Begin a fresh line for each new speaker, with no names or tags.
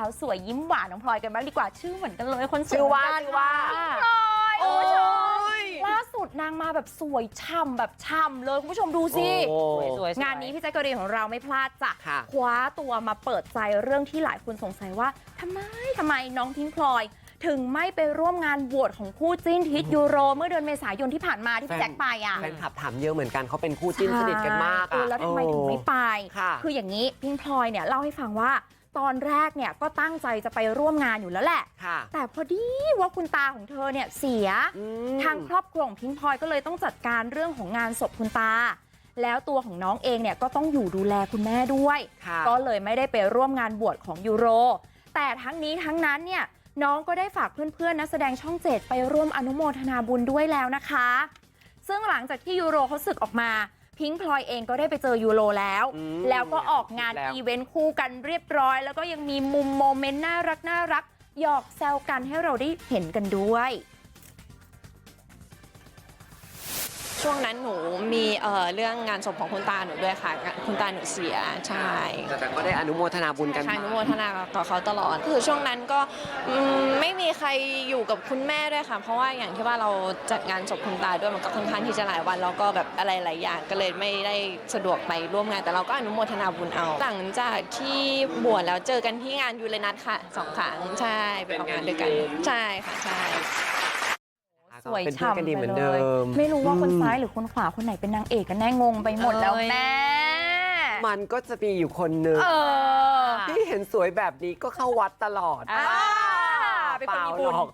าวสวยยิ้มหวานน้องพลอยกันบ้างดีกว่าชื่อเหมือนกันเลยคนสวย
ชื่อว่า
เหมืนกัน
ชื่อว่า
พลอย
โอ้
คุณผู้ชม
ย
ล่าสุดนางมาแบบสวยช่ำแบบช่ำเลยคุณผู้ชมดูสิ
โอ้
สวยๆ
งานนี้พี่แจ๊กกะรีนของเราไม่พลาดจ้ะ
ค่ะ
คว้าตัวมาเปิดใจเรื่องที่หลายคนสงสัยว่าทำไมทำไมน้องพิงค์พลอยถึงไม่ไปร่วมงานบวชของคู่จิ้นทิศยูโร เมื่อเดือนเมษายนที่ผ่านมาที่พี่แจ็คไปอะ
แฟนคลับถามเยอะเหมือนกันเขาเป็นคู่จิ้นสนิทกันมาก
เออ
อะ
แล้วทำไมถึงไม่ไป
ค่ะ
คืออย่างนี้พิงค์พลอยเนี่ยเล่าให้ฟังว่า ตอนแรกเนี่ยก็ตั้งใจจะไปร่วมงานอยู่แล้วแหละ
ค่ะ
แต่พอดีว่าคุณตาของเธอเนี่ยเสีย
อืม
ทางครอบครัวของพิงค์พลอยก็เลยต้องจัดการเรื่องของงานศพคุณตา แล้วตัวของน้องเองเนี่ยก็ต้องอยู่ดูแลคุณแม่ด้วย
ค่ะ
ก็เลยไม่ได้ไปร่วมงานบวชของยูโร แต่ทั้งนี้ทั้งนั้นเนี่ยน้องก็ได้ฝากเพื่อนๆนักแสดงช่องเจ็ดไปร่วมอนุโมทนาบุญด้วยแล้วนะคะ ซึ่งหลังจากที่ยูโรเขาสึกออกมา พิงค์พลอยเองก็ได้ไปเจอยูโรแล้ว
อืม
แล้วก็ออกงาน
แล้ว
อีเวนต์คู่กันเรียบร้อย แล้วก็ยังมีมุมโมเมนต์น่ารักน่ารักหยอกแซวกันให้เราได้เห็นกันด้วย
ช่วงนั้นหนูมีเอ่อเรื่องงานศพของคุณตาหนูด้วยค่ะ คุณตาหนูเสียใช่
แต่แต่ก็ได้อนุโมทนาบุญกัน
ใช่อนุโมทนากับเขาตลอด คือช่วงนั้นก็อืมไม่มีใครอยู่กับคุณแม่ด้วยค่ะ เพราะว่าอย่างที่ว่าเราจัดงานศพคุณตาด้วยมันก็ค่อนข้างที่จะหลายวันแล้วก็แบบอะไรหลายอย่างก็เลยไม่ได้สะดวกไปร่วมงาน แต่เราก็อนุโมทนาบุญเอา หลังจากที่บวชแล้วเจอกันที่งานยูเรนัทค่ะสองครั้งใช่ไปออกงานด้วยกันใช่ค่ะใช่
สวย
เป็นเพื่อน
ฉ่ำ
กันดีเห
ไป
มือน
เล
เดิ
ย
ม
ไม่รู้ว่าคน
อืม
ซ้ายหรือคนขวาคนไหนเป็นนางเอกกันแน่งงไปหมดแล้ว
เอ้ย
แม่
มันก็จะมีอยู่คนหนึ่ง
เออ
ที่เห็นสวยแบบนี้ก็เข้าวัดตลอด
อ่าเป็นคนมีบุญ
เปล่าหรอก